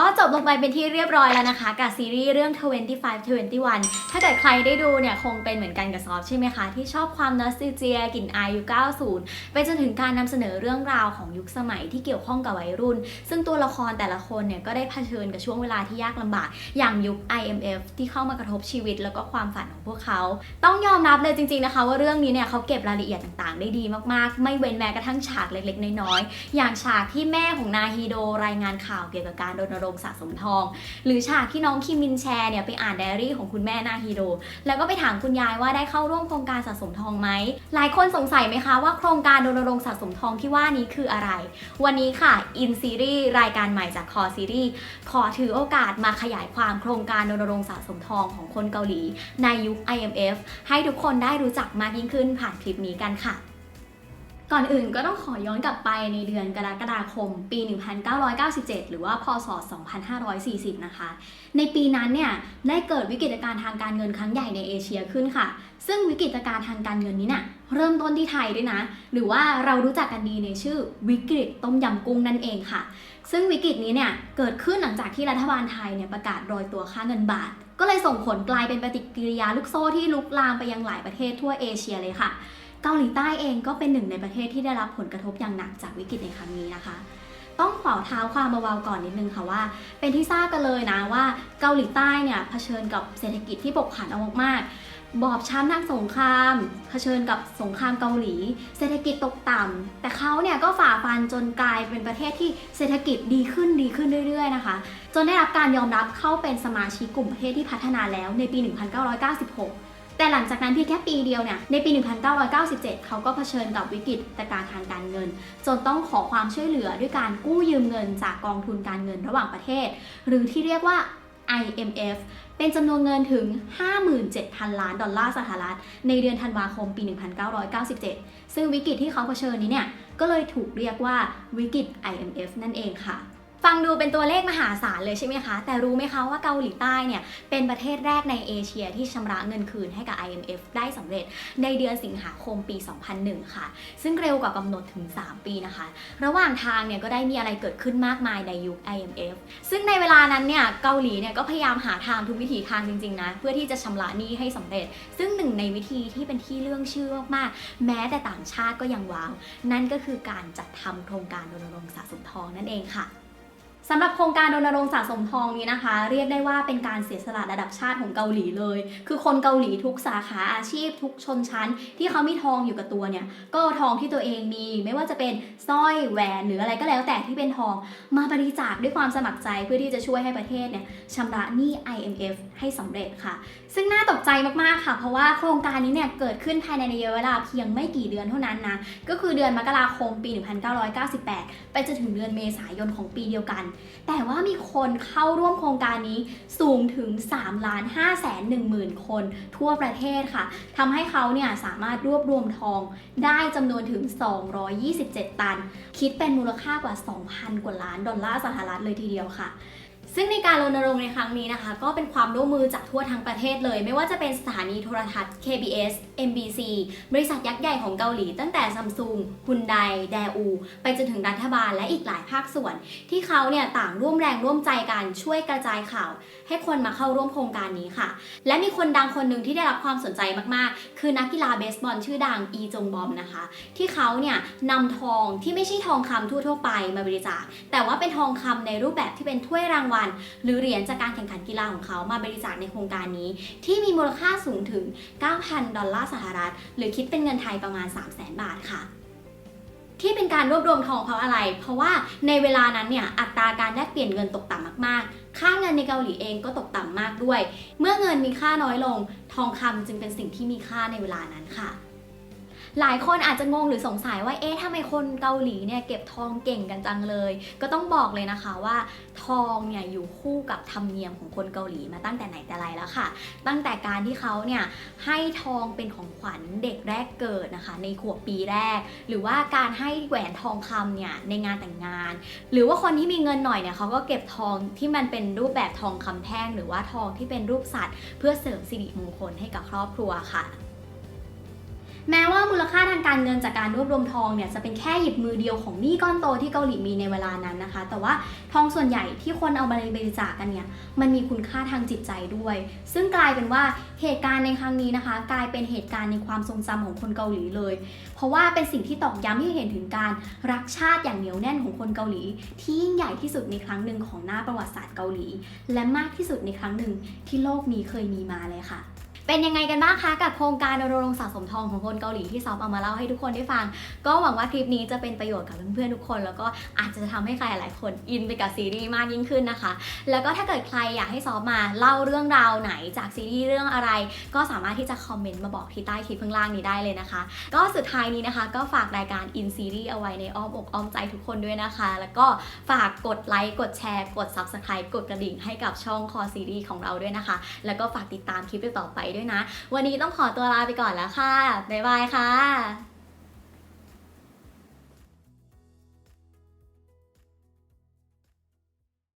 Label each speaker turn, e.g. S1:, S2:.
S1: ก็จบลงไปเป็นที่เรียบร้อยแล้วนะคะกับซีรีส์เรื่อง 25 21 ถ้าเกิดใครได้ดูเนี่ยคงเป็นเหมือนกันกับซอฟใช่ไหมคะ ที่ชอบความนอสติเจียกลิ่นอายยุค 90 ไปจนถึงการนำเสนอเรื่องราวของยุคสมัยที่เกี่ยวข้องกับวัยรุ่น ซึ่งตัวละครแต่ละคนเนี่ยก็ได้เผชิญกับช่วงเวลาที่ยากลำบาก อย่างยุค IMF ที่เข้ามากระทบชีวิตแล้วก็ความฝันของพวกเขา ต้องยอมรับเลยจริง ๆนะคะ ว่าเรื่องนี้เนี่ยเขาเก็บรายละเอียดต่างๆ ได้ดีมากๆ ไม่เว้นแม้กระทั่งฉากเล็กๆ น้อยๆอย่างฉากที่แม่ของนาฮีโดรายงานข่าวเกี่ยวกับการรณรงค์สะสมทอง หรือฉากที่น้องคิมมินแชร์เนี่ยไปอ่านไดอารี่ของคุณแม่นาฮีโดแล้วก็ไปถามคุณยายว่าได้เข้าร่วมโครงการสะสมทองไหม หลายคนสงสัยไหมคะว่าโครงการรณรงค์สะสมทองที่ว่านี้คืออะไร วันนี้ค่ะอินซีรีส์รายการใหม่จากคอซีรีส์ขอถือโอกาสมาขยายความโครงการรณรงค์สะสมทองของคนเกาหลี ในยุค IMF ให้ทุกคนได้รู้จักมากยิ่งขึ้นผ่านคลิปนี้กันค่ะ ก่อนอื่นก็ต้องขอย้อนกลับไปในเดือนกรกฎาคม ปี 1997 หรือว่าพศ 2540 นะคะ ในปีนั้นเนี่ยได้เกิดวิกฤตการณ์ทางการเงินครั้งใหญ่ในเอเชียขึ้นค่ะ ซึ่งวิกฤตการณ์ทางการเงินนี้เนี่ยเริ่มต้นที่ไทยด้วยนะ หรือว่าเรารู้จักกันดีในชื่อวิกฤตต้มยำกุ้งนั่นเองค่ะ ซึ่งวิกฤตนี้เนี่ยเกิดขึ้นหลังจากที่รัฐบาลไทยเนี่ยประกาศโรยตัวค่าเงินบาท ก็เลยส่งผลกลายเป็นปฏิกิริยาลูกโซ่ที่ลุกลามไปยังหลายประเทศทั่วเอเชียเลยค่ะ เกาหลีใต้เองก็เป็นหนึ่งในประเทศที่ได้รับผลกระทบอย่างหนักจากวิกฤตในครั้งนี้นะคะ ต้องขอเท้าความเบาๆก่อนนิดนึงค่ะว่า เป็นที่ทราบกันเลยนะว่าเกาหลีใต้เนี่ยเผชิญกับเศรษฐกิจที่ปกผันเอามากๆ บอบช้ำทางสงครามเผชิญกับสงครามเกาหลี เศรษฐกิจตกต่ำแต่เขาเนี่ยก็ฝ่าฟันจนกลายเป็นประเทศที่เศรษฐกิจดีขึ้นดีขึ้นเรื่อยๆนะคะ จนได้รับการยอมรับเข้าเป็นสมาชิกกลุ่มประเทศที่พัฒนาแล้วในปี 1996 แต่หลังจากนั้นเพียงแค่ปีเดียวเนี่ยในปี 1997 เขาก็เผชิญกับวิกฤตการณ์ทางการเงิน จนต้องขอความช่วยเหลือด้วยการกู้ยืมเงินจากกองทุนการเงินระหว่างประเทศ หรือที่เรียกว่า IMF เป็นจำนวนเงินถึง 57,000 ล้านดอลลาร์สหรัฐ ในเดือนธันวาคมปี 1997 ซึ่งวิกฤตที่เขาเผชิญนี้เนี่ย ก็เลยถูกเรียกว่าวิกฤต IMF นั่นเองค่ะ ฟังดูเป็นตัวเลขมหาศาลเลยใช่ไหมคะ แต่รู้ไหมคะว่าเกาหลีใต้เนี่ยเป็นประเทศแรกในเอเชียที่ชำระเงินคืนให้กับ IMF ได้สำเร็จในเดือนสิงหาคมปี 2001 ค่ะ ซึ่งเร็วกว่ากำหนดถึง 3 ปีนะคะ ระหว่างทางเนี่ยก็ได้มีอะไรเกิดขึ้นมากมายในยุค IMF ซึ่งในเวลานั้นเนี่ยเกาหลีเนี่ยก็พยายามหาทางทุกวิถีทางจริงๆนะเพื่อที่จะชำระหนี้ให้สำเร็จ ซึ่งหนึ่งในวิธีที่เป็นที่เรื่องชื่อมากๆ แม้แต่ต่างชาติก็ยังว้าวนั่นก็คือการจัดทำโครงการรณรงค์สะสมทองนั่นเองค่ะ สำหรับโครงการรณรงค์สะสมทองนี้นะคะ เรียกได้ว่าเป็นการเสียสละระดับชาติของเกาหลีเลย คือคนเกาหลีทุกสาขาอาชีพ ทุกชนชั้น ที่เขามีทองอยู่กับตัวเนี่ย ก็เอาทองที่ตัวเองมี ไม่ว่าจะเป็นสร้อยแหวนหรืออะไรก็แล้วแต่ที่เป็นทอง มาบริจาคด้วยความสมัครใจเพื่อที่จะช่วยให้ประเทศเนี่ยชำระหนี้ IMF ให้สำเร็จค่ะ ซึ่งน่าตกใจมากๆค่ะ เพราะว่าโครงการนี้เนี่ยเกิดขึ้นภายในระยะเวลาเพียงไม่กี่เดือนเท่านั้นนะก็คือเดือนมกราคมปี 1998 ไปจนถึงเดือนเมษายนของปีเดียวกันแต่ว่ามีคนเข้าร่วมโครงการนี้สูงถึง 3 ล้าน5แสน1หมื่นคนทั่วประเทศค่ะทำให้เขาเนี่ยสามารถรวบรวมทองได้จำนวนถึง 227 ตัน คิดเป็นมูลค่ากว่า 2,000 กว่าล้านดอลลาร์สหรัฐเลยทีเดียวค่ะ ซึ่งในการรณรงค์ในครั้งนี้นะคะ ก็เป็นความร่วมมือจากทั่วทั้งประเทศเลย ไม่ว่าจะเป็นสถานีโทรทัศน์ KBS MBC บริษัทยักษ์ใหญ่ของเกาหลี ตั้งแต่ซัมซุงฮุนไดแดอู ไปจนถึงรัฐบาลและอีกหลายภาคส่วน ที่เขาเนี่ยต่างร่วมแรงร่วมใจกันช่วยกระจายข่าว ให้คนมาเข้าร่วมโครงการนี้ค่ะ และมีคนดังคนหนึ่งที่ได้รับความสนใจมากๆ คือนักกีฬาเบสบอลชื่อดังอีจงบอมนะคะ ที่เขาเนี่ยนำทองที่ไม่ใช่ทองคำทั่วๆไปมาบริจาคแต่ว่าเป็นทองคำในรูปแบบที่เป็นถ้วยรางวัลหรือเหรียญจากการแข่งขันกีฬาของเขามาบริจาคในโครงการนี้ ที่มีมูลค่าสูงถึง 9,000 ดอลลาร์สหรัฐ หรือคิดเป็นเงินไทยประมาณ 300,000 บาทค่ะที่เป็นการรวบรวมทองเพราะอะไร เพราะว่าในเวลานั้นเนี่ยอัตราการแลกเปลี่ยนเงินตกต่ำมากๆ ค่าเงินในเกาหลีเองก็ตกต่ำมากด้วย เมื่อเงินมีค่าน้อยลง ทองคำจึงเป็นสิ่งที่มีค่าในเวลานั้นค่ะ หลายคนอาจจะงงหรือสงสัยว่าเอ๊ะทำไมคนเกาหลีเนี่ยเก็บทองเก่งกันจังเลย ก็ต้องบอกเลยนะคะว่าทองเนี่ยอยู่คู่กับธรรมเนียมของคนเกาหลีมาตั้งแต่ไหนแต่ไรแล้วค่ะ ตั้งแต่การที่เขาเนี่ยให้ทองเป็นของขวัญเด็กแรกเกิดนะคะ ในขวบปีแรก หรือว่าการให้แหวนทองคำเนี่ยในงานแต่งงาน หรือว่าคนที่มีเงินหน่อยเนี่ยเขาก็เก็บทองที่มันเป็นรูปแบบทองคำแท่ง หรือว่าทองที่เป็นรูปสัตว์ เพื่อเสริมสิริมงคลให้กับครอบครัวค่ะ แม้ว่ามูลค่าทางการเงินจากการรวบรวมทองเนี่ยจะเป็นแค่หยิบมือเดียวของหนี้ก้อนโตที่เกาหลีมีในเวลานั้นนะคะ แต่ว่าทองส่วนใหญ่ที่คนเอามาบริจาคกันเนี่ยมันมีคุณค่าทางจิตใจด้วย ซึ่งกลายเป็นว่าเหตุการณ์ในครั้งนี้นะคะ กลายเป็นเหตุการณ์ในความทรงจำของคนเกาหลีเลย เพราะว่าเป็นสิ่งที่ตอกย้ำให้เห็นถึงการรักชาติอย่างเหนียวแน่นของคนเกาหลี ที่ยิ่งใหญ่ที่สุดในครั้งหนึ่งของหน้าประวัติศาสตร์เกาหลี และมากที่สุดในครั้งหนึ่งที่โลกนี้เคยมีมาเลยค่ะ เป็นยังไงกันบ้างคะกับโครงการรณรงค์สะสมทองของคนเกาหลีที่ซอฟเอามาเล่าให้ทุกคนได้ฟัง ก็หวังว่าคลิปนี้จะเป็นประโยชน์กับเพื่อนๆทุกคน แล้วก็อาจจะทำให้ใครหลายคนอินไปกับซีรีส์มากยิ่งขึ้นนะคะ แล้วก็ถ้าเกิดใครอยากให้ซอฟมาเล่าเรื่องราวไหนจากซีรีส์เรื่องอะไร ก็สามารถที่จะคอมเมนต์มาบอกที่ใต้คลิปข้างล่างนี้ได้เลยนะคะ ก็สุดท้ายนี้นะคะ ก็ฝากรายการ In Series เอาไว้ในอ้อมอกอ้อมใจทุกคนด้วยนะคะ แล้วก็ฝากกดไลค์กดแชร์กด Subscribe กดกระดิ่งให้กับช่องคอซีรีส์ของเราด้วยนะคะ แล้วก็ฝากติดตามคลิปต่อไปด้วยนะ วันนี้ต้องขอตัวลาไปก่อนแล้วค่ะ บ๊ายบายค่ะ